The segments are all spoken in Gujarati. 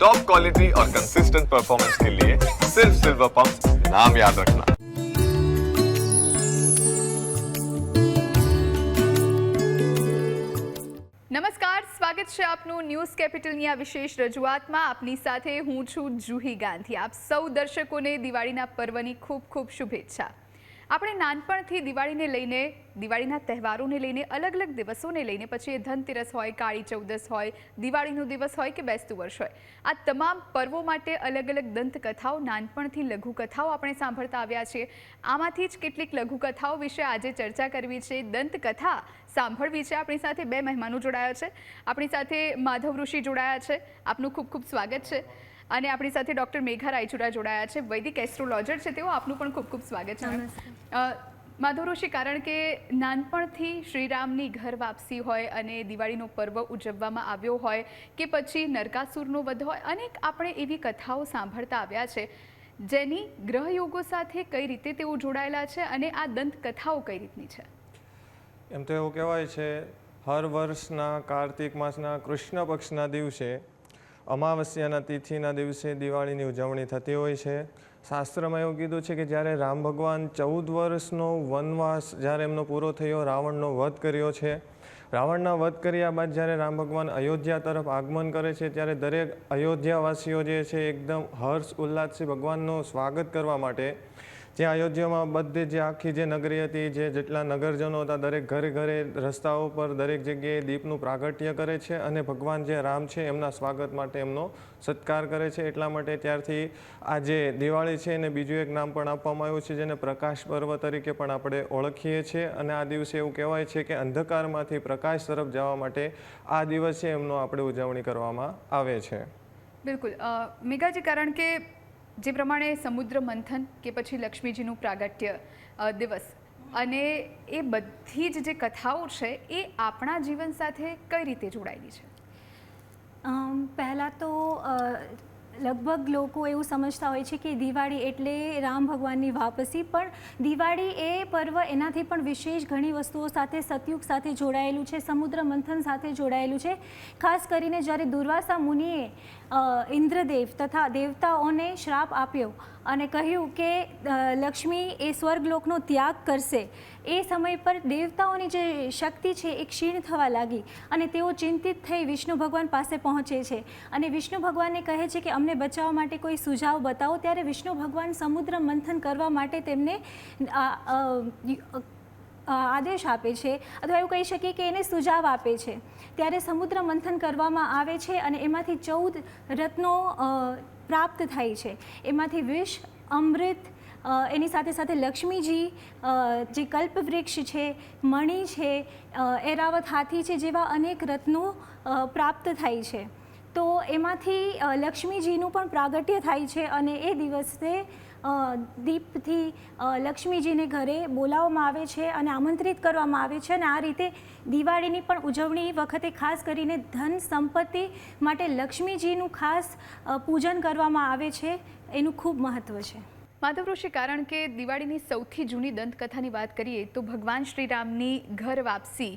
टॉप क्वालिटी और कंसिस्टेंट परफॉर्मेंस के लिए सिर्फ सिल्वर पंप नाम याद रखना નમસ્કાર સ્વાગત છે આપનું ન્યૂઝ કેપિટલની આ વિશેષ રજૂઆતમાં આપની સાથે હું છું જુહી ગાંધી આપ સૌ દર્શકોને દિવાળીના પર્વની ખૂબ ખૂબ શુભેચ્છા આપણે નાનપણથી દિવાળીને લઈને, દિવાળીના તહેવારોને લઈને અલગ અલગ દિવસોને લઈને, પછી એ ધનતેરસ હોય, કાળી ચૌદસ હોય, દિવાળીનો દિવસ હોય કે બેસતું વર્ષ હોય, આ તમામ પર્વો માટે અલગ અલગ દંતકથાઓ, નાનપણથી લઘુકથાઓ આપણે સાંભળતા આવ્યા છીએ. આમાંથી જ કેટલીક લઘુકથાઓ વિશે આજે ચર્ચા કરવી છે. દંતકથા સાંભળવી છે. આપણી સાથે બે મહેમાનો જોડાયા છે. આપણી સાથે માધવ ઋષિ જોડાયા છે. આપનું ખૂબ ખૂબ સ્વાગત છે. અને આપણી સાથે ડૉક્ટર મેઘા રાયચુરા જોડાયા છે વૈદિક એસ્ટ્રોલોજર છે. તેઓ આપનું પણ ખૂબ ખૂબ સ્વાગત છે માધવ ઋષિ કારણ કે નાનપણથી શ્રીરામની ઘર વાપસી હોય અને દિવાળીનો પર્વ ઉજવવામાં આવ્યો હોય કે પછી નરકાસુરનો વધ હોય અનેક આપણે એવી કથાઓ સાંભળતા આવ્યા છે. જેની ગ્રહયોગો સાથે કઈ રીતે તેઓ જોડાયેલા છે અને આ દંતકથાઓ કઈ રીતની છે? એમ તો એવું કહેવાય છે હર વર્ષના કાર્તિક માસના કૃષ્ણ પક્ષના દિવસે અમાવસ્યાના તિથિના દિવસે દિવાળીની ઉજવણી થતી હોય છે. શાસ્ત્રમાં એવું કીધું છે કે જ્યારે રામ ભગવાન ચૌદ વર્ષનો વનવાસ જ્યારે એમનો પૂરો થયો, રાવણનો વધ કર્યો છે. રાવણના વધ કર્યા બાદ જ્યારે રામ ભગવાન અયોધ્યા તરફ આગમન કરે છે, ત્યારે દરેક અયોધ્યાવાસીઓ જે છે, એકદમ હર્ષ ઉલ્લાસથી ભગવાનનું સ્વાગત કરવા માટે જે અયોધ્યામાં બધે જે આખી જે નગરી હતી, જે જેટલા નગરજનો હતા, દરેક ઘરે ઘરે રસ્તાઓ પર દરેક જગ્યાએ દીપનું પ્રાગટ્ય કરે છે અને ભગવાન જે રામ છે એમના સ્વાગત માટે એમનો સત્કાર કરે છે. એટલા માટે ત્યારથી આ જે દિવાળી છે એને બીજું એક નામ પણ આપવામાં આવ્યું છે, જેને પ્રકાશ પર્વ તરીકે પણ આપણે ઓળખીએ છીએ. અને આ દિવસે એવું કહેવાય છે કે અંધકારમાંથી પ્રકાશ તરફ જવા માટે આ દિવસે એમનો આપણે ઉજવણી કરવામાં આવે છે. બિલકુલ. મેઘાજી, કારણ કે જે પ્રમાણે સમુદ્ર મંથન કે પછી લક્ષ્મીજીનું પ્રાગટ્ય દિવસ. અને એ બધી જ જે કથાઓ છે, એ આપણા જીવન સાથે કઈ રીતે જોડાયેલી છે? પહેલાં તો લગભગ લોકો એવું સમજતા હોય છે કે દિવાળી એટલે રામ ભગવાનની વાપસી, પણ દિવાળી એ પર્વ એનાથી પણ વિશેષ ઘણી વસ્તુઓ સાથે સતયુગ સાથે જોડાયેલું છે, સમુદ્ર મંથન સાથે જોડાયેલું છે. ખાસ કરીને જ્યારે દુર્વાસા મુનિએ ઇન્દ્રદેવ તથા દેવતાઓને શ્રાપ આપ્યો અને કહ્યું કે લક્ષ્મી એ સ્વર્ગલોકનો ત્યાગ કરશે. એ સમય પર દેવતાઓની જે શક્તિ છે એ ક્ષીણ થવા લાગી અને તેઓ ચિંતિત થઈ વિષ્ણુ ભગવાન પાસે પહોંચે છે. અને વિષ્ણુ ભગવાનને કહે છે કે, અમને બચાવવા માટે કોઈ સુઝાવ બતાવો. ત્યારે વિષ્ણુ ભગવાન સમુદ્ર મંથન કરવા માટે તેમને આદેશ આપે છે અથવા એવું કહી શકીએ કે એને સુઝાવ આપે છે. ત્યારે સમુદ્ર મંથન કરવામાં આવે છે અને એમાંથી ચૌદ રત્નો પ્રાપ્ત થાય છે. એમાંથી વિષ, અમૃત એની સાથે સાથે લક્ષ્મીજી જે કલ્પવૃક્ષ છે, મણિ છે એરાવત હાથી છે જેવા અનેક રત્નો પ્રાપ્ત થાય છે. તો એમાંથી લક્ષ્મીજીનું પણ પ્રાગટ્ય થાય છે અને એ દિવસે દીપથી લક્ષ્મીજીને ઘરે બોલાવવામાં આવે છે અને આમંત્રિત કરવામાં આવે છે અને આ રીતે દિવાળીની પણ ઉજવણી વખતે ખાસ કરીને ધન સંપત્તિ માટે લક્ષ્મીજીનું ખાસ પૂજન કરવામાં આવે છે. એનું ખૂબ મહત્ત્વ છે. માધવ ઋષિ કારણ કે દિવાળીની સૌથી જૂની દંતકથાની વાત કરીએ તો ભગવાન શ્રીરામની ઘર વાપસી.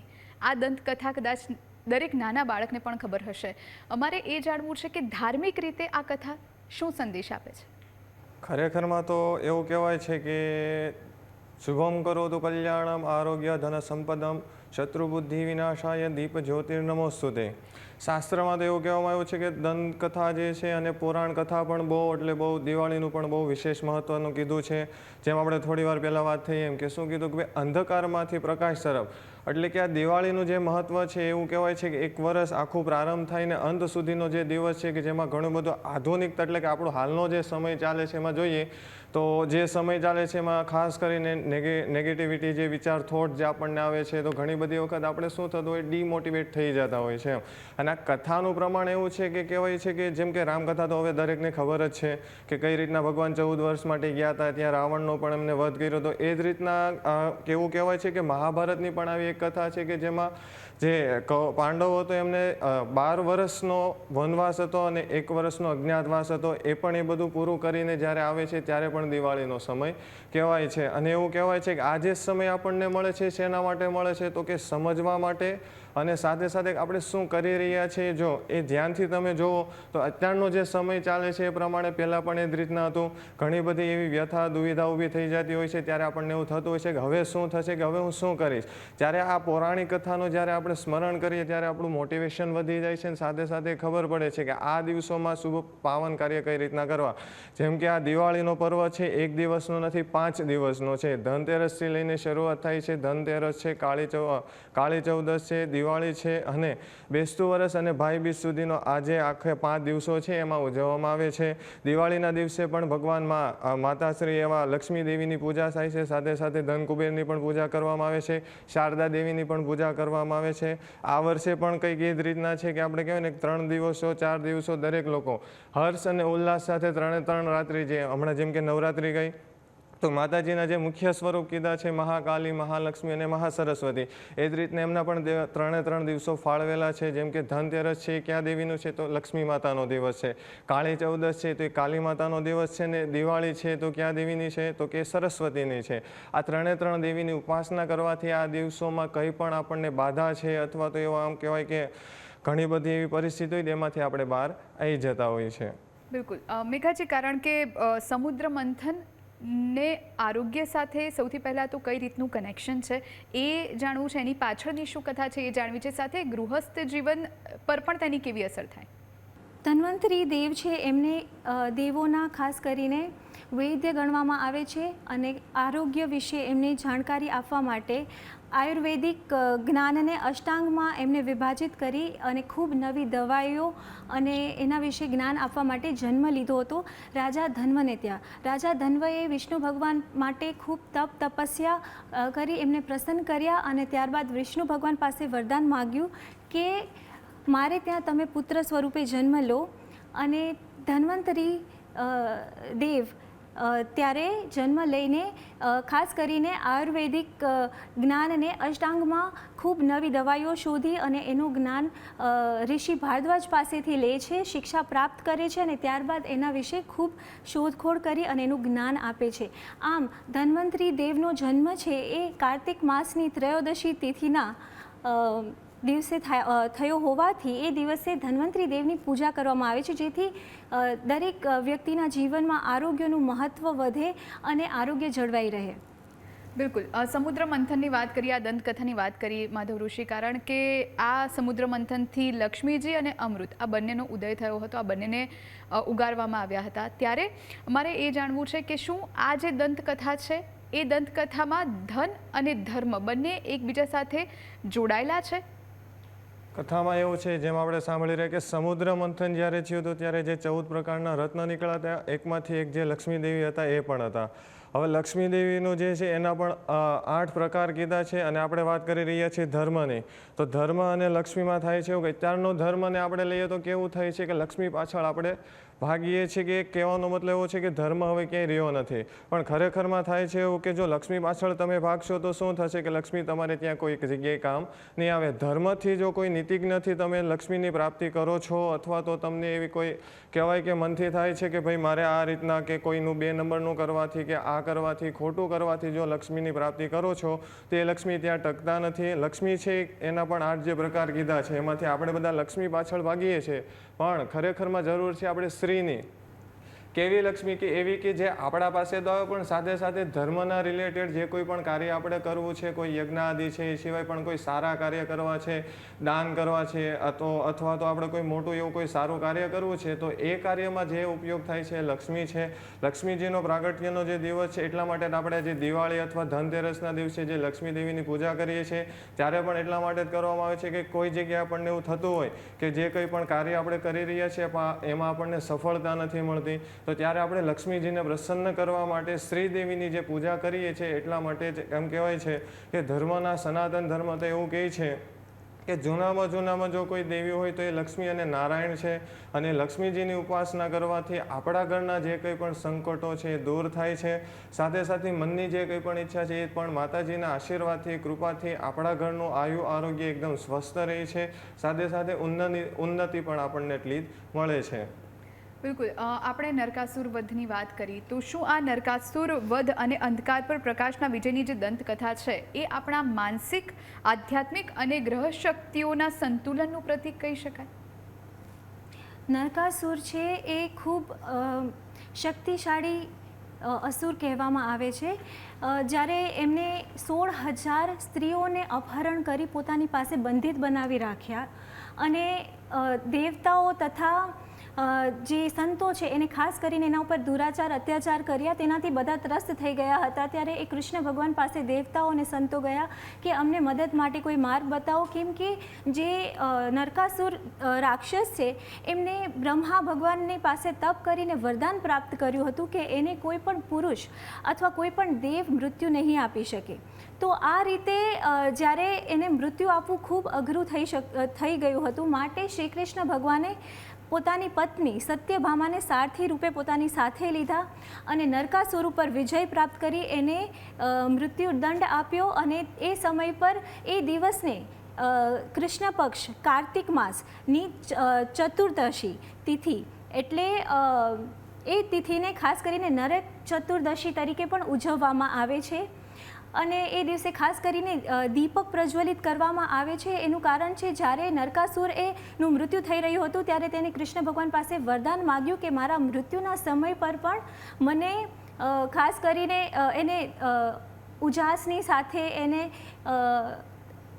આ દંતકથા કદાચ દરેક નાના બાળકને પણ ખબર હશે. અમારે એ જાણવું છે કે ધાર્મિક રીતે આ કથા શું સંદેશ આપે છે? ખરેખરમાં તો એવું કહેવાય છે કે શુભમ કરો તો કલ્યાણમ આરોગ્ય ધન સંપદમ શત્રુબુદ્ધિ વિનાશાય દીપ જ્યોતિર્નમોસ્તુતે. શાસ્ત્રમાં તો એવું કહેવામાં આવ્યું છે કે દંતકથા જે છે અને પુરાણ કથા પણ બહુ, એટલે બહુ દિવાળીનું પણ બહુ વિશેષ મહત્ત્વનું કીધું છે. જેમ આપણે થોડી વાર પહેલાં વાત થઈ એમ કે શું કીધું કે ભાઈ અંધકારમાંથી પ્રકાશ તરફ. એટલે કે આ દિવાળીનું જે મહત્ત્વ છે એવું કહેવાય છે કે એક વર્ષ આખું પ્રારંભ થઈને અંત સુધીનો જે દિવસ છે કે જેમાં ઘણું બધું આધુનિકતા એટલે કે આપણો હાલનો જે સમય ચાલે છે એમાં જોઈએ તો જે સમય ચાલે છે એમાં ખાસ કરીને નેગેટિવિટી જે વિચાર થોટ જે આપણને આવે છે, તો ઘણી બધી વખત આપણે શું થતું હોય ડીમોટિવેટ થઈ જતા હોય છે. અને આ કથાનું પ્રમાણ એવું છે કે કહેવાય છે કે જેમ કે રામકથા તો હવે દરેકને ખબર જ છે કે કઈ રીતના ભગવાન ચૌદ વર્ષ માટે ગયા હતા, ત્યાં રાવણનો પણ એમને વધ કર્યો હતો. એ જ રીતના કેવું કહેવાય છે કે મહાભારતની પણ આવી એક કથા છે કે જેમાં જે પાંડવો હતો એમને બાર વર્ષનો વનવાસ હતો અને એક વર્ષનો અજ્ઞાતવાસ હતો, એ પણ એ બધું પૂરું કરીને જ્યારે આવે છે ત્યારે પણ દિવાળીનો સમય કહેવાય છે. અને એવું કહેવાય છે કે આ જે સમય આપણને મળે છે, શેના માટે મળે છે? તો કે સમજવા માટે અને સાથે સાથે આપણે શું કરી રહ્યા છીએ, જો એ ધ્યાનથી તમે જુઓ, તો અત્યારનો જે સમય ચાલે છે એ પ્રમાણે પહેલાં પણ એ જ રીતના હતું. ઘણી બધી એવી વ્યથા દુવિધા ઊભી થઈ જતી હોય છે, ત્યારે આપણને એવું થતું હોય છે કે હવે શું થશે કે હવે હું શું કરીશ? જ્યારે આ પૌરાણિક કથાનું જ્યારે આપણે સ્મરણ કરીએ, ત્યારે આપણું મોટિવેશન વધી જાય છે અને સાથે સાથે ખબર પડે છે કે આ દિવસોમાં શુભ પાવન કાર્ય કઈ રીતના કરવા. જેમ કે આ દિવાળીનો પર્વ છે, એક દિવસનો નથી, પાંચ દિવસનો છે. ધનતેરસથી લઈને શરૂઆત થાય છે. ધનતેરસ છે, કાળી ચૌ, કાળી ચૌદસ છે દિવાળી છે અને બેસતું વરસ અને ભાઈ બીજ સુધીનો આજે આખે પાંચ દિવસો છે એમાં ઉજવવામાં આવે છે. દિવાળીના દિવસે પણ ભગવાનમાં માતાશ્રી એવા લક્ષ્મી દેવીની પૂજા થાય છે. સાથે સાથે ધન કુબેરની પણ પૂજા કરવામાં આવે છે. શારદા દેવીની પણ પૂજા કરવામાં આવે છે. આ વર્ષે પણ કંઈક એ જ રીતના છે કે આપણે કહેવાય ને ત્રણ દિવસો, ચાર દિવસો દરેક લોકો હર્ષ અને ઉલ્લાસ સાથે ત્રણે ત્રણ રાત્રિ જે હમણાં જેમ કે નવરાત્રિ ગઈ તો માતાજીના જે મુખ્ય સ્વરૂપ કીધા છે, મહાકાલી, મહાલક્ષ્મી અને મહાસરસ્વતી. એ જ રીતના એમના પણ ત્રણે ત્રણ દિવસો ફાળવેલા છે. જેમ કે ધનતેરસ છે, ક્યાં દેવીનું છે, તો લક્ષ્મી માતાનો દિવસ છે. કાળી ચૌદશ છે, તો એ કાલી માતાનો દિવસ છે ને દિવાળી છે, તો ક્યાં દેવીની છે, તો કે સરસ્વતીની છે. આ ત્રણે ત્રણ દેવીની ઉપાસના કરવાથી આ દિવસોમાં કંઈ પણ આપણને બાધા છે અથવા તો એવા આમ કહેવાય કે ઘણી બધી એવી પરિસ્થિતિ હોય તેમાંથી આપણે બહાર આવી જતા હોઈએ છીએ. બિલકુલ. મેઘાજી, કારણ કે સમુદ્ર મંથન ને આરોગ્ય સાથે સૌથી પહેલાં તો કઈ રીતનું કનેક્શન છે? એ જાણવું છે? એની પાછળની શું કથા છે એ જાણવી છે? સાથે ગૃહસ્થ જીવન પર પણ તેની કેવી અસર થાય? ધન્વંતરી દેવ છે, એમને દેવોના ખાસ કરીને વૈદ્ય ગણવામાં આવે છે અને આરોગ્ય વિશે એમને જાણકારી આપવા માટે આયુર્વેદિક જ્ઞાનને અષ્ટાંગમાં એમને વિભાજિત કરી અને ખૂબ નવી દવાઈઓ અને એના વિશે જ્ઞાન આપવા માટે જન્મ લીધો હતો રાજા ધન્વને ત્યાં. રાજા ધન્વએ વિષ્ણુ ભગવાન માટે ખૂબ તપ તપસ્યા કરી એમને પ્રસન્ન કર્યા અને ત્યારબાદ વિષ્ણુ ભગવાન પાસે વરદાન માગ્યું કે મારે ત્યાં તમે પુત્ર સ્વરૂપે જન્મ લો અને ધન્વંતરી દેવ ત્યારે જન્મ લઈને ખાસ કરીને આયુર્વેદિક જ્ઞાનને અષ્ટાંગમાં ખૂબ નવી દવાઈઓ શોધી અને એનું જ્ઞાન ઋષિ ભારદ્વાજ પાસેથી લે છે, શિક્ષા પ્રાપ્ત કરે છે અને ત્યારબાદ એના વિશે ખૂબ શોધખોળ કરી અને એનું જ્ઞાન આપે છે. આમ, ધન્વંતરી દેવનો જન્મ છે એ કાર્તિક માસની ત્રયોદશી તિથિના દિવસે થાય- હોવાથી એ દિવસે ધન્વંતરી દેવની પૂજા કરવામાં આવે છે, જેથી દરેક વ્યક્તિના જીવનમાં આરોગ્યનું મહત્ત્વ વધે અને આરોગ્ય જળવાઈ રહે. બિલકુલ. સમુદ્ર મંથનની વાત કરીએ, આ દંતકથાની વાત કરીએ, માધવ ઋષિ, કારણ કે આ સમુદ્ર મંથનથી લક્ષ્મીજી અને અમૃત, આ બંનેનો ઉદય થયો હતો, આ બંનેને ઉગારવામાં આવ્યા હતા. ત્યારે મારે એ જાણવું છે કે શું આ જે દંતકથા છે, એ દંતકથામાં ધન અને ધર્મ બંને એકબીજા સાથે જોડાયેલા છે? કથામાં એવું છે, જેમ આપણે સાંભળી રહ્યા કે સમુદ્ર મંથન જ્યારે થયું હતું, ત્યારે જે ચૌદ પ્રકારના રત્ન નીકળ્યા હતા, એકમાંથી એક જે લક્ષ્મીદેવી હતા, એ પણ હતા. હવે લક્ષ્મી દેવીનું જે છે એના પણ આઠ પ્રકાર કીધા છે અને આપણે વાત કરી રહ્યા છીએ ધર્મની. તો ધર્મ અને લક્ષ્મીમાં થાય છે એવું કે અત્યારનો ધર્મને આપણે લઈએ તો કેવું થાય છે કે લક્ષ્મી પાછળ આપણે ભાગીએ છીએ કે કહેવાનો મતલબ એવો છે કે ધર્મ હવે ક્યાંય રહ્યો નથી. પણ ખરેખરમાં થાય છે એવું કે જો લક્ષ્મી પાછળ તમે ભાગશો તો શું થશે કે લક્ષ્મી તમારે ત્યાં કોઈ જગ્યાએ કામ નહીં આવે? ધર્મથી જો કોઈ નીતિજ્ઞથી તમે લક્ષ્મીની પ્રાપ્તિ કરો છો અથવા તો તમને એવી કોઈ કહેવાય કે મનથી થાય છે કે ભાઈ મારે આ રીતના કે કોઈનું બે નંબરનું કરવાથી કે આ કરવાથી, ખોટું કરવાથી જો લક્ષ્મીની પ્રાપ્તિ કરો છો, તો એ લક્ષ્મી ત્યાં ટકતા નથી. લક્ષ્મી છે, એના પણ આઠ જે પ્રકાર કીધા છે. એમાંથી આપણે બધા લક્ષ્મી પાછળ ભાગીએ છીએ. પણ ખરેખરમાં જરૂર છે આપણે સ્ત્રીની. કેવી લક્ષ્મી કે એવી કે જે આપણા પાસે તો આવે, પણ સાથે સાથે ધર્મના રિલેટેડ જે કોઈ પણ કાર્ય આપણે કરવું છે, કોઈ યજ્ઞ આદિ છે, એ સિવાય પણ કોઈ સારા કાર્ય કરવા છે, દાન કરવા છે તો અથવા તો આપણે કોઈ મોટું એવું કોઈ સારું કાર્ય કરવું છે, તો એ કાર્યમાં જે ઉપયોગ થાય છે લક્ષ્મી છે. લક્ષ્મીજીનો પ્રાગટ્યનો જે દિવસ છે, એટલા માટે આપણે જે દિવાળી અથવા ધનતેરસના દિવસે જે લક્ષ્મી દેવીની પૂજા કરીએ છીએ, ત્યારે પણ એટલા માટે જ કરવામાં આવે છે કે કોઈ જગ્યાએ આપણને એવું થતું હોય કે જે કંઈ પણ કાર્ય આપણે કરી રહ્યા છીએ એમાં આપણને સફળતા નથી મળતી. તો ત્યારે આપણે લક્ષ્મીજીને પ્રસન્ન કરવા માટે શ્રીદેવીની જે પૂજા કરીએ છીએ એટલા માટે જ એમ કહેવાય છે કે ધર્મના સનાતન ધર્મ તો એવું કહે છે કે જૂનામાં જૂનામાં જો કોઈ દેવી હોય તો એ લક્ષ્મી અને નારાયણ છે અને લક્ષ્મીજીની ઉપાસના કરવાથી આપણા ઘરના જે કંઈ પણ સંકટો છે એ દૂર થાય છે. સાથે સાથે મનની જે કંઈ પણ ઈચ્છા છે એ પણ માતાજીના આશીર્વાદથી, કૃપાથી આપણા ઘરનું આયુ આરોગ્ય એકદમ સ્વસ્થ રહે છે. સાથે સાથે ઉન્નતિ ઉન્નતિ પણ આપણને એટલી જ મળે છે. બિલકુલ. આપણે નરકાસુર વધની વાત કરી, તો શું આ નરકાસુર વધ અને અંધકાર પર પ્રકાશના વિજયની જે દંતકથા છે, એ આપણા માનસિક, આધ્યાત્મિક અને ગ્રહ શક્તિઓના સંતુલનનું પ્રતીક કહી શકાય? નરકાસુર છે એ ખૂબ શક્તિશાળી અસુર કહેવામાં આવે છે. જ્યારે એમને સોળ હજાર સ્ત્રીઓને અપહરણ કરી પોતાની પાસે બંધિત બનાવી રાખ્યા અને દેવતાઓ તથા જે સંતો છે, એને ખાસ કરીને એના ઉપર દુરાચાર, અત્યાચાર કર્યા, તેનાથી બધા ત્રસ્ત થઈ ગયા હતા. ત્યારે એ કૃષ્ણ ભગવાન પાસે દેવતાઓ અને સંતો ગયા કે અમને મદદ માટે કોઈ માર્ગ બતાવો. કેમ કે જે નરકાસુર રાક્ષસ છે, એમને બ્રહ્મા ભગવાનની પાસે તપ કરીને વરદાન પ્રાપ્ત કર્યું હતું કે એને કોઈ પણ પુરુષ અથવા કોઈ પણ દેવ મૃત્યુ નહીં આપી શકે. તો આ રીતે જ્યારે એને મૃત્યુ આપવું ખૂબ અઘરું થઈ શક થઈ ગયું હતું. માટે શ્રી કૃષ્ણ ભગવાને પોતાની પત્ની સત્યભામાને સારથી રૂપે પોતાની સાથે લીધા અને નરકાસુર ઉપર વિજય પ્રાપ્ત કરી એને મૃત્યુદંડ આપ્યો અને એ સમય પર એ દિવસને કૃષ્ણ પક્ષ કાર્તિક માસની ચતુર્દશી તિથિ એટલે એ તિથિને ખાસ કરીને નરક ચતુર્દશી તરીકે પણ ઉજવવામાં આવે છે. અને એ દિવસે ખાસ કરીને દીપક પ્રજ્વલિત કરવામાં આવે છે. એનું કારણ છે, જ્યારે નરકાસુર એ નું મૃત્યુ થઈ રહ્યું હતું, ત્યારે તેને કૃષ્ણ ભગવાન પાસે વરદાન માગ્યું કે, મારા મૃત્યુના સમય પર પણ મને ખાસ કરીને એને ઉજાસની સાથે એને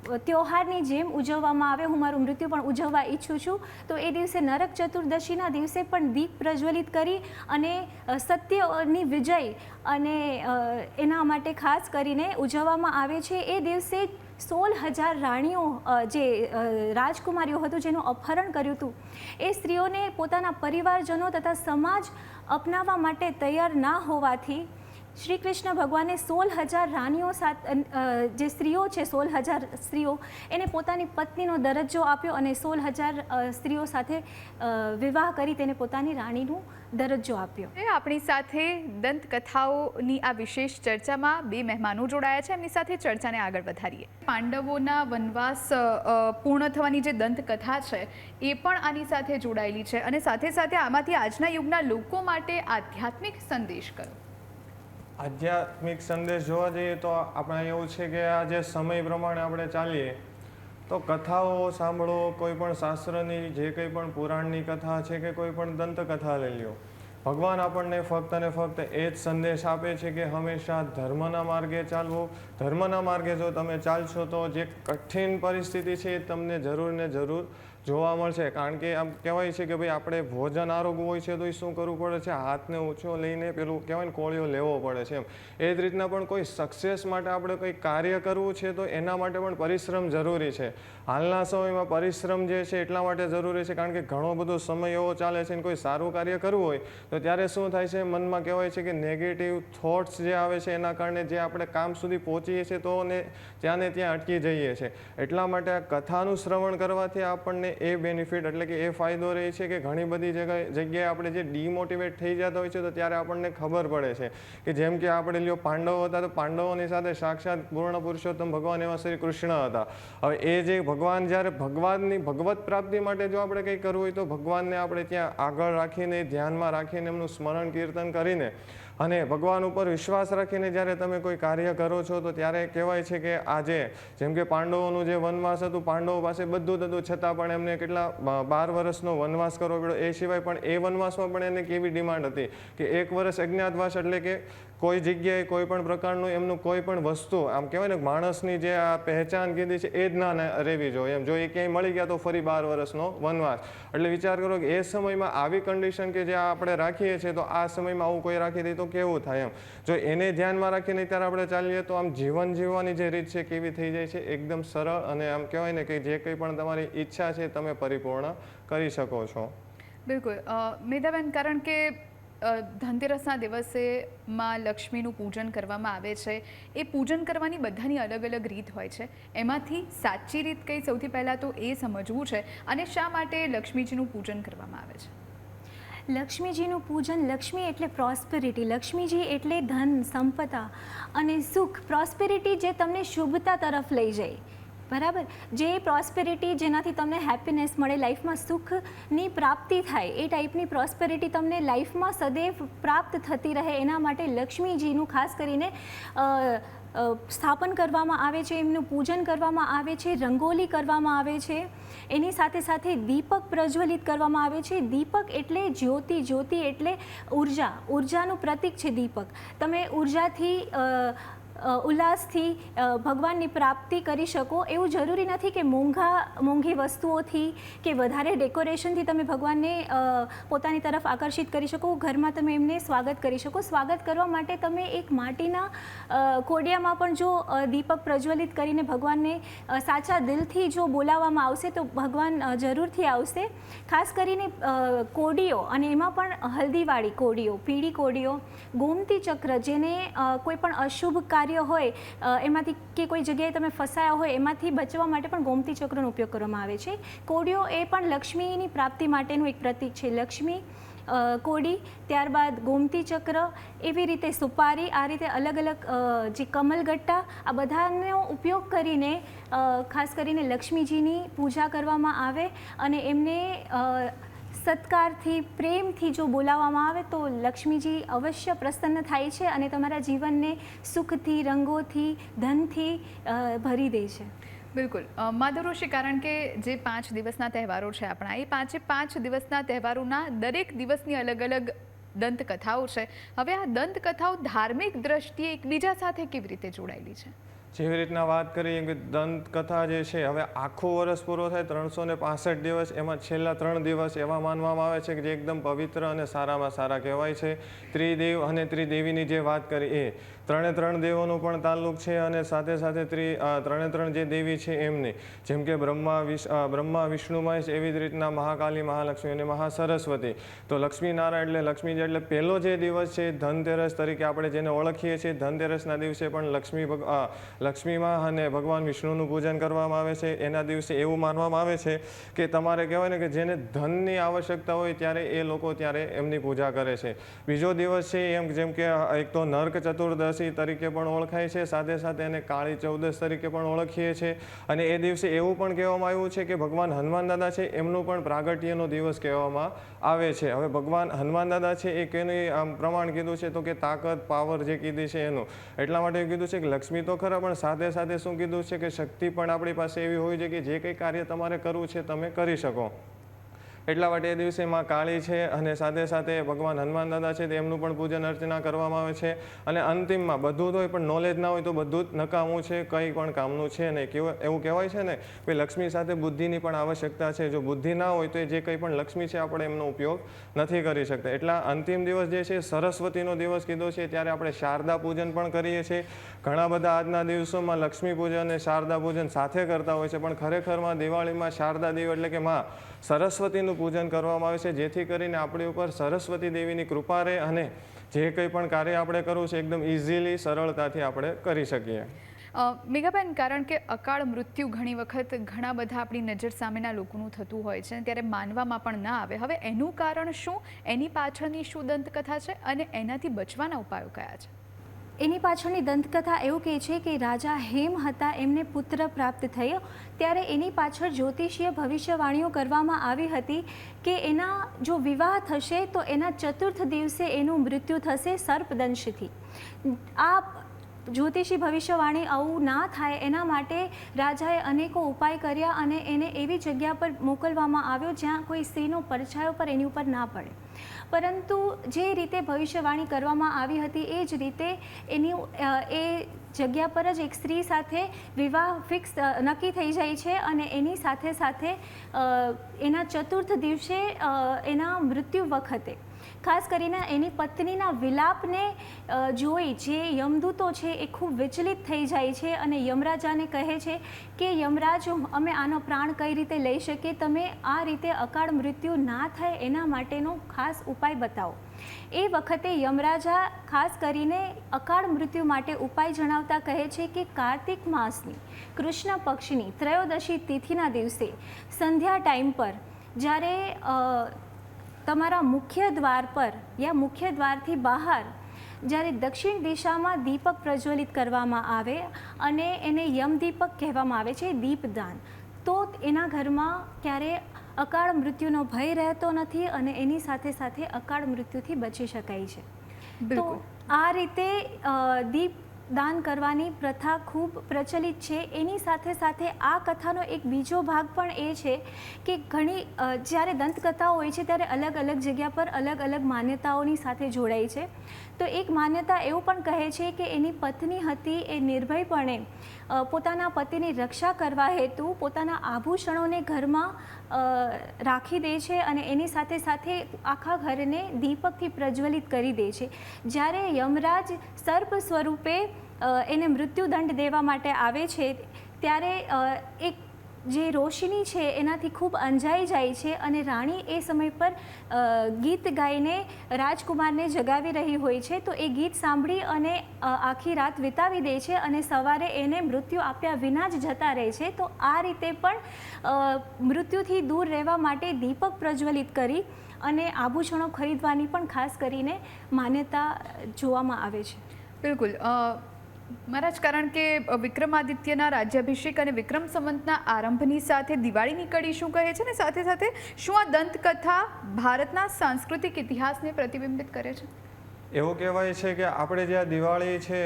ત્યોહારની જેમ ઉજવવામાં આવે, હું મારું મૃત્યુ પણ ઉજવવા ઈચ્છું છું. તો એ દિવસે નરક ચતુર્દશીના દિવસે પણ દીપ પ્રજ્વલિત કરી અને સત્યની વિજય અને એના માટે ખાસ કરીને ઉજવવામાં આવે છે. એ દિવસે સોળ હજાર રાણીઓ જે રાજકુમારીઓ હતું, જેનું અપહરણ કર્યું હતું, એ સ્ત્રીઓને પોતાના પરિવારજનો તથા સમાજ અપનાવવા માટે તૈયાર ના હોવાથી શ્રી કૃષ્ણ ભગવાને સોળ હજાર રાણીઓ સાથે જે સ્ત્રીઓ છે, સોળ હજાર સ્ત્રીઓ, એને પોતાની પત્નીનો દરજ્જો આપ્યો અને સોળ હજાર સ્ત્રીઓ સાથે વિવાહ કરી તેને પોતાની રાણીનું દરજ્જો આપ્યો. એ આપણી સાથે દંતકથાઓની આ વિશેષ ચર્ચામાં બે મહેમાનો જોડાયા છે. એમની સાથે ચર્ચાને આગળ વધારીએ. પાંડવોના વનવાસ પૂર્ણ થવાની જે દંતકથા છે, એ પણ આની સાથે જોડાયેલી છે. અને સાથે સાથે આમાંથી આજના યુગના લોકો માટે આધ્યાત્મિક સંદેશ કરો. આધ્યાત્મિક સંદેશ જોવા જઈએ તો આપણે એવું છે કે આ જે સમય પ્રમાણે આપણે ચાલીએ, તો કથાઓ સાંભળો, કોઈ પણ શાસ્ત્રની જે કંઈ પણ પુરાણની કથા છે કે કોઈ પણ દંતકથા લઈ લ્યો. ભગવાન આપણને ફક્ત અને ફક્ત એ જ સંદેશ આપે છે કે હંમેશા ધર્મના માર્ગે ચાલવું. ધર્મના માર્ગે જો તમે ચાલશો તો જે કઠિન પરિસ્થિતિ છે એ તમને જરૂર ને જરૂર જોવા મળશે. કારણ કે આમ કહેવાય છે કે ભાઈ આપણે ભોજન આરોગવું હોય છે તો એ શું કરવું પડે છે? હાથને ઊંચો લઈને પેલું કહેવાય ને કોળિયો લેવો પડે છે એમ. એ જ રીતના પણ કોઈ સક્સેસ માટે આપણે કંઈ કાર્ય કરવું છે તો એના માટે પણ પરિશ્રમ જરૂરી છે. હાલના સમયમાં પરિશ્રમ જે છે એટલા માટે જરૂરી છે કારણ કે ઘણો બધો સમય એવો ચાલે છે ને કોઈ સારું કાર્ય કરવું હોય તો ત્યારે શું થાય છે? મનમાં કહેવાય છે કે નેગેટિવ થોટ્સ જે આવે છે, એના કારણે જે આપણે કામ સુધી પહોંચીએ છીએ, તો ને ત્યાં ને ત્યાં અટકી જઈએ છીએ. એટલા માટે આ કથાનું શ્રવણ કરવાથી આપણને એ બેનિફિટ એટલે કે એ ફાયદો રહે છે કે ઘણી બધી જગ્યાએ જગ્યાએ આપણે જે ડિમોટિવેટ થઈ જતા હોય છે, તો ત્યારે આપણને ખબર પડે છે કે જેમ કે આપણે લ્યો પાંડવો હતા, તો પાંડવોની સાથે સાક્ષાત પૂર્ણ પુરુષોત્તમ ભગવાન એવા શ્રી કૃષ્ણ હતા. હવે એ જે ભગવાન, જ્યારે ભગવાનની ભગવત પ્રાપ્તિ માટે જો આપણે કંઈ કરવું હોય, તો ભગવાનને આપણે ત્યાં આગળ રાખીને, ધ્યાનમાં રાખીને એમનું સ્મરણ કીર્તન કરીને અને ભગવાન ઉપર વિશ્વાસ રાખીને જ્યારે તમે કોઈ કાર્ય કરો છો, તો ત્યારે કહેવાય છે કે આજે જેમ કે પાંડવોનું જે વનવાસ હતું, પાંડવો પાસે બધું હતું, છતાં પણ એમને કેટલા બાર વર્ષનો વનવાસ કરવો પડ્યો. એ સિવાય પણ એ વનવાસમાં પણ એને કેવી ડિમાન્ડ હતી કે એક વર્ષ અજ્ઞાતવાસ એટલે કે કોઈ જગ્યાએ કોઈ પણ પ્રકારનું એમનું કોઈ પણ વસ્તુ, આમ કહેવાય ને, માણસની જે આ પહેચાન કીધી છે એ જ ના રહેવી જોઈએ. એમ જો એ ક્યાંય મળી ગયા તો ફરી બાર વર્ષનો વનવાસ. એટલે વિચાર કરો કે એ સમયમાં આવી કન્ડિશન કે જે આપણે રાખીએ છીએ, તો આ સમયમાં આવું કોઈ રાખી દે તો કેવું થાય એમ? જો એને ધ્યાનમાં રાખીને ત્યારે આપણે ચાલીએ તો આમ જીવન જીવવાની જે રીત છે, કેવી થઈ જાય છે, એકદમ સરળ અને આમ કહેવાય ને કે જે કંઈ પણ તમારી ઈચ્છા છે, તમે પરિપૂર્ણ કરી શકો છો. બિલકુલ. મેધાબેન, કારણ કે ધનતેરસના દિવસે માં લક્ષ્મીનું પૂજન કરવામાં આવે છે. એ પૂજન કરવાની બધાની અલગ અલગ રીત હોય છે. એમાંથી સાચી રીત કઈ સૌથી પહેલાં તો એ સમજવું છે અને શા માટે લક્ષ્મીજીનું પૂજન કરવામાં આવે છે. લક્ષ્મીજીનું પૂજન લક્ષ્મી એટલે પ્રોસ્પેરિટી લક્ષ્મીજી એટલે ધન સંપદા અને સુખ. પ્રોસ્પેરિટી જે તમને શુભતા તરફ લઈ જાય. બરાબર? જે પ્રોસ્પેરિટી જેનાથી તમને હેપીનેસ મળે લાઈફમાં સુખની પ્રાપ્તિ થાય, એ ટાઈપની પ્રોસ્પેરિટી તમને લાઈફમાં સદૈવ પ્રાપ્ત થતી રહે, એના માટે લક્ષ્મીજીનું ખાસ કરીને સ્થાપન કરવામાં આવે છે, એમનું પૂજન કરવામાં આવે છે, રંગોલી કરવામાં આવે છે, એની સાથે સાથે દીપક પ્રજ્વલિત કરવામાં આવે છે. દીપક એટલે જ્યોતિ જ્યોતિ એટલે ઊર્જા, ઉર્જાનું પ્રતીક છે દીપક. તમે ઉર્જાથી ઉલ્લાસથી ભગવાનની પ્રાપ્તિ કરી શકો. એવું જરૂરી નથી કે મોંઘા, મોંઘી વસ્તુઓથી કે વધારે ડેકોરેશનથી તમે ભગવાનને પોતાની તરફ આકર્ષિત કરી શકો. ઘરમાં તમે એમને સ્વાગત કરી શકો. સ્વાગત કરવા માટે તમે એક માટીના કોડિયામાં પણ જો દીપક પ્રજ્વલિત કરીને ભગવાનને સાચા દિલથી જો બોલાવવામાં આવશે તો ભગવાન જરૂરથી આવશે. ખાસ કરીને કોડીઓ અને એમાં પણ હલ્દીવાળી કોડીઓ, પીળી કોડીઓ, ગોમતી ચક્ર જેને કોઈ પણ અશુભ કાર્ય હોય એમાંથી કે કોઈ જગ્યાએ તમે ફસાયા હોય, એમાંથી બચવા માટે પણ ગોમતી ચક્રનો ઉપયોગ કરવામાં આવે છે. કોડિયો એ પણ લક્ષ્મીની પ્રાપ્તિ માટેનું એક પ્રતીક છે. લક્ષ્મી કોડી, ત્યારબાદ ગોમતી ચક્ર, એવી રીતે સુપારી, આ રીતે અલગ અલગ જે કમલગટ્ટા, આ બધાનો ઉપયોગ કરીને ખાસ કરીને લક્ષ્મીજીની પૂજા કરવામાં આવે અને એમને સત્કારથી, પ્રેમથી જો બોલાવવામાં આવે તો લક્ષ્મીજી અવશ્ય પ્રસન્ન થાય છે અને તમારા જીવનને સુખથી, રંગોથી, ધનથી ભરી દે છે. બિલકુલ. માધવ ઋષિ, કારણ કે જે પાંચ દિવસના તહેવારો છે આપણા, એ પાંચે પાંચ દિવસના તહેવારોના દરેક દિવસની અલગ અલગ દંતકથાઓ છે. હવે આ દંતકથાઓ ધાર્મિક દ્રષ્ટિએ એકબીજા સાથે કેવી રીતે જોડાયેલી છે? જેવી રીતના વાત કરીએ કે દંતકથા જે છે, હવે આખો વર્ષ પૂરો થાય ત્રણસો ને પાસઠ દિવસ, એમાં છેલ્લા ત્રણ દિવસ એવા માનવામાં આવે છે કે જે એકદમ પવિત્ર અને સારામાં સારા કહેવાય છે. ત્રિદેવ અને ત્રિદેવીની જે વાત કરી એ ત્રણે ત્રણ દેવોનો પણ તાલ્લુક છે અને સાથે સાથે ત્રિ ત્રણે ત્રણ જે દેવી છે એમની, જેમ કે બ્રહ્મા વિશ બ્રહ્મા વિષ્ણુ મહેશ એવી જ રીતના મહાકાલી, મહાલક્ષ્મી અને મહાસરસ્વતી. તો લક્ષ્મીનારાયણ એટલે લક્ષ્મીજી એટલે પહેલો જે દિવસ છે ધનતેરસ તરીકે આપણે જેને ઓળખીએ છીએ, ધનતેરસના દિવસે પણ લક્ષ્મી લક્ષ્મીમાં અને ભગવાન વિષ્ણુનું પૂજન કરવામાં આવે છે. એના દિવસે એવું માનવામાં આવે છે કે તમારે કહેવાય ને કે જેને ધનની આવશ્યકતા હોય ત્યારે એ લોકો ત્યારે એમની પૂજા કરે છે. બીજો દિવસ છે એમ જેમ કે એક તો નર્ક ચતુર્દશી તરીકે પણ ઓળખાય છે. સાથે સાથે એને કાળી ચૌદશ તરીકે પણ ઓળખીએ છીએ અને એ દિવસે એવું પણ કહેવામાં આવ્યું છે કે ભગવાન હનુમાન દાદા છે, એમનું પણ પ્રાગટ્યનો દિવસ કહેવામાં આવે છે. હવે ભગવાન હનુમાન દાદા છે એ કેની આમ પ્રમાણ કીધું છે તો કે તાકાત, પાવર જે કીધી છે એનું. એટલા માટે કીધું છે કે લક્ષ્મી તો ખરા, પણ સાથે સાથે શું કીધું છે કે શક્તિ પણ આપણી પાસે એવી હોય છે કે જે કંઈ કાર્ય તમારે કરવું છે તમે કરી શકો. એટલા માટે એ દિવસે માં કાળી છે અને સાથે સાથે ભગવાન હનુમાન દાદા છે તેમનું પણ પૂજન અર્ચના કરવામાં આવે છે. અને અંતિમમાં બધું તો હોય પણ નોલેજ ના હોય તો બધું જ નકામું છે, કંઈ પણ કામનું છે નહીં. કેવું એવું કહેવાય છે ને કે લક્ષ્મી સાથે બુદ્ધિની પણ આવશ્યકતા છે. જો બુદ્ધિ ના હોય તો એ જે કંઈ પણ લક્ષ્મી છે આપણે એમનો ઉપયોગ નથી કરી શકતા. એટલા અંતિમ દિવસ જે છે સરસ્વતીનો દિવસ કીધો છે ત્યારે આપણે શારદા પૂજન પણ કરીએ છીએ. ઘણા બધા આજના દિવસોમાં લક્ષ્મી પૂજન અને શારદા પૂજન સાથે કરતા હોય છે. પણ ખરેખરમાં દિવાળીમાં શારદા દેવ એટલે કે માં સરસ્વતીનું પૂજન કરવામાં આવે છે, જેથી કરીને આપણી ઉપર સરસ્વતી દેવીની કૃપા રહે અને જે કંઈ પણ કાર્ય આપણે કરવું છે, એકદમ ઇઝીલી સરળતાથી આપણે કરી શકીએ. મેઘાબેન, કારણ કે અકાળ મૃત્યુ ઘણી વખત ઘણા બધા આપણી નજર સામેના લોકોનું થતું હોય છે, ત્યારે માનવામાં પણ ના આવે. હવે એનું કારણ શું? એની પાછળની શું દંતકથા છે? અને એનાથી બચવાના ઉપાયો કયા છે? એની પાછળની દંતકથા એવું કહે છે કે રાજા હેમ હતા, એમને પુત્ર પ્રાપ્ત થયો. ત્યારે એની પાછળ જ્યોતિષીય ભવિષ્યવાણીઓ કરવામાં આવી હતી કે એના, જો વિવાહ થશે તો એના ચતુર્થ દિવસે એનું મૃત્યુ થશે સર્પદંશથી. આ જ્યોતિષી ભવિષ્યવાણી આવું ના થાય એના માટે રાજાએ અનેકો ઉપાય કર્યા અને એને એવી જગ્યા પર મોકલવામાં આવ્યો જ્યાં કોઈ સ્ત્રીનો પરછાયો પર એની ઉપર ના પડે. પરંતુ જે રીતે ભવિષ્યવાણી કરવામાં આવી હતી એ જ રીતે એની એ જગ્યા પર જ એક સ્ત્રી સાથે વિવાહ ફિક્સ નક્કી થઈ જાય છે અને એની સાથે સાથે એના ચતુર્થ દિવસે એના મૃત્યુ વખતે ખાસ કરીને એની પત્નીના વિલાપને જોઈ જે યમદૂતો છે એ ખૂબ વિચલિત થઈ જાય છે અને યમરાજાને કહે છે કે, યમરાજ, અમે આનો પ્રાણ કઈ રીતે લઈ શકીએ? તમે આ રીતે અકાળ મૃત્યુ ના થાય એના માટેનો ખાસ ઉપાય બતાવો. એ વખતે યમરાજા ખાસ કરીને અકાળ મૃત્યુ માટે ઉપાય જણાવતા કહે છે કે, કાર્તિક માસની કૃષ્ણ પક્ષની ત્રયોદશી તિથિના દિવસે સંધ્યા ટાઈમ પર જ્યારે તમારા મુખ્ય દ્વાર પર યા મુખ્ય દ્વારથી બહાર જ્યારે દક્ષિણ દિશામાં દીપક પ્રજ્વલિત કરવામાં આવે અને એને યમદીપક કહેવામાં આવે છે દીપદાન. તો એના ઘરમાં ક્યારે અકાળ મૃત્યુનો ભય રહેતો નથી અને એની સાથે સાથે અકાળ મૃત્યુથી બચી શકાય છે. તો આ રીતે દીપ દાન કરવાની પ્રથા ખૂબ પ્રચલિત છે. એની સાથે સાથે આ કથાનો એક બીજો ભાગ પણ એ છે કે ઘણી જ્યારે દંતકથાઓ હોય છે ત્યારે અલગ અલગ જગ્યા પર અલગ અલગ માન્યતાઓની સાથે જોડાય છે. તો એક માન્યતા એવું પણ કહે છે કે એની પત્ની હતી એ નિર્ભયપણે પોતાના પતિની રક્ષા કરવા હેતુ પોતાના આભૂષણોને ઘરમાં રાખી દે છે અને એની સાથે સાથે આખા ઘરને દીપકથી પ્રજ્વલિત કરી દે છે. જ્યારે યમરાજ સર્પ સ્વરૂપે એને મૃત્યુદંડ દેવા માટે આવે છે, ત્યારે એક જે રોશની છે, એનાથી ખૂબ અંજાઈ જાય છે અને રાણી એ સમય પર ગીત ગાઈને રાજકુમારને જગાવી રહી હોય છે, તો એ ગીત સાંભળી અને આખી રાત વિતાવી દે છે અને સવારે એને મૃત્યુ આપ્યા વિના જ જતા રહે છે. તો આ રીતે પણ મૃત્યુથી દૂર રહેવા માટે દીપક પ્રજ્વલિત કરી અને આભૂષણો ખરીદવાની પણ ખાસ કરીને માન્યતા જોવામાં આવે છે. બિલકુલ. મહારાજ, કારણ કે વિક્રમાદિત્યના રાજ્યાભિષેક અને વિક્રમ સંવંતના આરંભની સાથે દિવાળીની કડી શું કહે છે ને? સાથે સાથે શું આ દંતકથા ભારતના સાંસ્કૃતિક ઇતિહાસને પ્રતિબિંબિત કરે છે? એવું કહેવાય છે કે આપણે જે આ દિવાળી છે,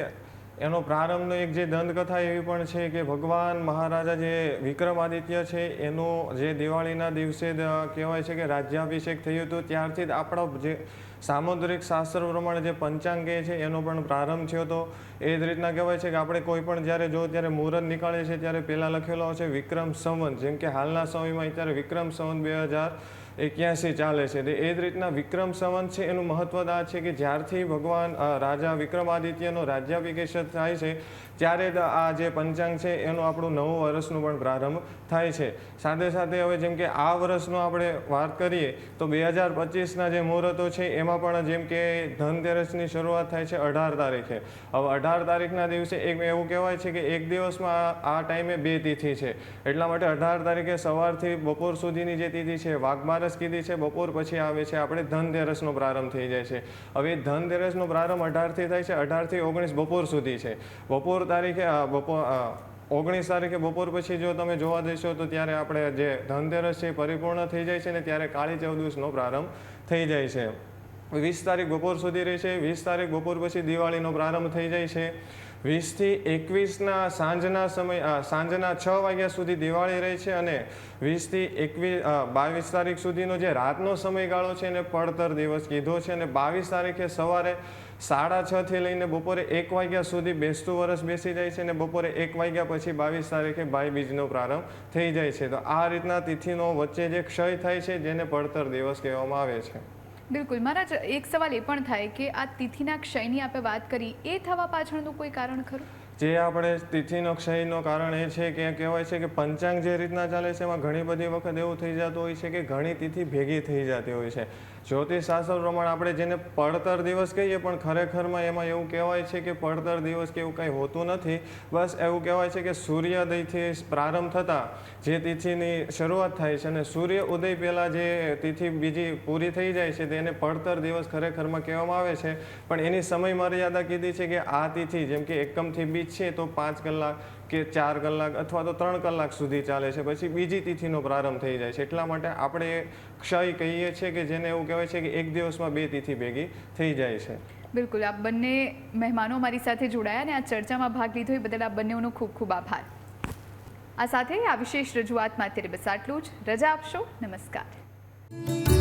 એનો પ્રારંભનો એક જે દંતકથા એવી પણ છે કે ભગવાન મહારાજા જે વિક્રમાદિત્ય છે, એનો જે દિવાળીના દિવસે કહેવાય છે કે રાજ્યાભિષેક થયું હતું, ત્યારથી જ આપણો જે સામુદ્રિક શાસ્ત્ર પ્રમાણે જે પંચાંગ કહે છે, એનો પણ પ્રારંભ થયો હતો એ જ રીતના કહેવાય છે કે આપણે કોઈ પણ જ્યારે જો ત્યારે મુહૂર્ત નીકળે છે ત્યારે પહેલાં લખેલો છે વિક્રમ સંવંત. જેમ કે હાલના સમયમાં અત્યારે વિક્રમ સંવંત બે હજાર એક્યાસી ચાલે છે? એ જ રીતના વિક્રમ સંવંત છે, એનું મહત્વ આ છે કે જ્યારથી ભગવાન રાજા વિક્રમાદિત્યનો રાજ્યાભિષેક થાય છે, ત્યારે આ જે પંચાંગ છે, એનું આપણું નવું વર્ષનું પણ પ્રારંભ થાય છે. સાથે સાથે હવે જેમ કે આ વર્ષનો આપણે વાત કરીએ, તો બે હજાર પચીસના જે મુહૂર્તો છે, એમાં પણ જેમ કે ધનતેરસની શરૂઆત થાય છે અઢાર તારીખે. હવે અઢાર તારીખના દિવસે એક એવું કહેવાય છે કે એક દિવસમાં આ ટાઈમે બે તિથિ છે. એટલા માટે અઢાર તારીખે સવારથી બપોર સુધીની જે તિથિ છે વાઘબારસ કીધી છે, બપોર પછી આવે છે, આપણે ધનતેરસનો પ્રારંભ થઈ જાય છે. હવે ધનતેરસનો પ્રારંભ અઢારથી થાય છે, અઢારથી ઓગણીસ બપોર સુધી છે. બપોર તારીખે બપોર ઓગણીસ તારીખે બપોર પછી જો તમે જોવા જશો તો ત્યારે આપણે જે ધનતેરસ છે પરિપૂર્ણ થઈ જાય છે ને ત્યારે કાળી ચૌદસનો પ્રારંભ થઈ જાય છે. વીસ તારીખ બપોર સુધી રહે છે વીસ તારીખ બપોર પછી દિવાળીનો પ્રારંભ થઈ જાય છે. વીસથી એકવીસના સાંજના સમય સાંજના છ વાગ્યા સુધી દિવાળી રહે છે અને વીસથી એકવીસ બાવીસ તારીખ સુધીનો જે રાતનો સમયગાળો છે એને પડતર દિવસ કીધો છે અને બાવીસ તારીખે સવારે સાડા છ થી લઈને બપોરે એક વાગ્યા સુધી બેસતું વરસ બેસી જાય છે અને બપોરે એક વાગ્યા પછી બાવીસ તારીખે ભાઈ બીજનો પ્રારંભ થઈ જાય છે. તો આ રીતના તિથિનો વચ્ચે જે ક્ષય થાય છે જેને પડતર દિવસ કહેવામાં આવે છે. બિલકુલ. મારા એક સવાલ એ પણ થાય કે આ તિથિના ક્ષયની આપણે વાત કરી, એ થવા પાછળનું કોઈ કારણ ખરું? જે આપણે તિથિનો, ક્ષયનો કારણ એ છે કે કહેવાય છે કે પંચાંગ જે રીતના ચાલે છે, એમાં ઘણી બધી વખત એવું થઈ જતું હોય છે કે ઘણી તિથિ ભેગી થઈ જતી હોય છે. જ્યોતિષ શાસ્ત્ર પ્રમાણે આપણે જેને પડતર દિવસ કહીએ પણ ખરેખરમાં એમાં એવું કહેવાય છે કે પડતર દિવસ કે એવું કંઈ હોતું નથી. બસ એવું કહેવાય છે કે સૂર્યોદયથી પ્રારંભ થતાં જે તિથિની શરૂઆત થાય છે અને સૂર્ય ઉદય પહેલાં જે તિથિ બીજી પૂરી થઈ જાય છે તેને પડતર દિવસ ખરેખરમાં કહેવામાં આવે છે. પણ એની સમય મર્યાદા કીધી છે કે આ તિથિ જેમ કે એકમથી બીજ છે તો પાંચ કલાક કે ચાર કલાક અથવા તો ત્રણ કલાક સુધી ચાલે છે. પછી બીજી તિથિનો પ્રારંભ થઈ જાય છે. એટલા માટે આપણે ક્ષય કહીએ છીએ કે જેને એવું કહેવાય છે કે એક દિવસમાં બે તિથિ ભેગી થઈ જાય છે. બિલકુલ. આ બંને મહેમાનો મારી સાથે જોડાયા અને આ ચર્ચામાં ભાગ લીધો. એ બદલ આ બંનેઓનો ખૂબ ખૂબ આભાર. આ સાથે આ વિશેષ રજૂઆતમાં અત્યારે બસ આટલું જ. રજા આપશો. નમસ્કાર.